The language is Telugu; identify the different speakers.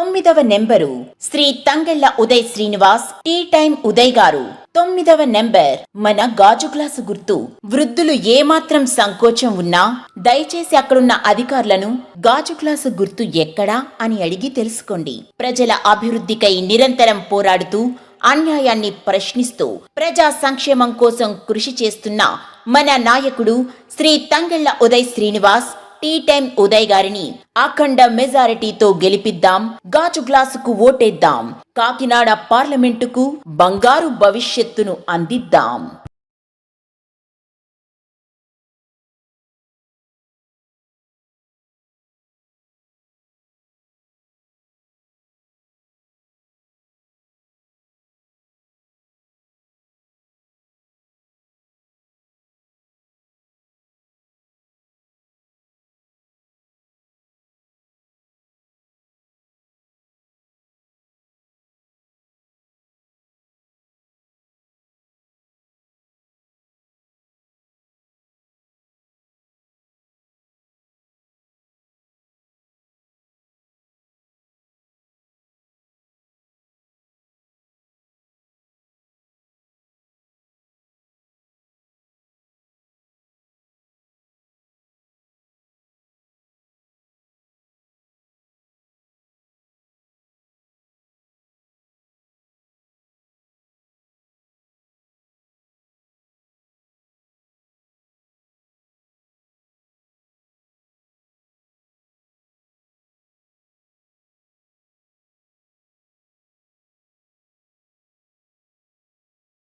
Speaker 1: తొమ్మిదవ number Shri Thangella Uday Srinivas Tea Time Uday garu. తొమ్మిదవ నెంబర్ మన గాజు గ్లాసు గుర్తు. వృద్ధులు ఏమాత్రం సంకోచం ఉన్నా దయచేసి అక్కడున్న అధికారులను గాజు గ్లాసు గుర్తు ఎక్కడా అని అడిగి తెలుసుకోండి. ప్రజల అభివృద్ధికై నిరంతరం పోరాడుతూ అన్యాయాన్ని ప్రశ్నిస్తూ ప్రజా సంక్షేమం కోసం కృషి చేస్తున్న మన నాయకుడు శ్రీ తంగెళ్ళ ఉదయ్ శ్రీనివాస్ టీ టైం ఉదయ్ గారిని అఖండ మెజారిటీతో గెలిపిద్దాం గాజు గ్లాసుకు ఓటేద్దాం కాకినాడ పార్లమెంటుకు బంగారు భవిష్యత్తును అందిద్దాం.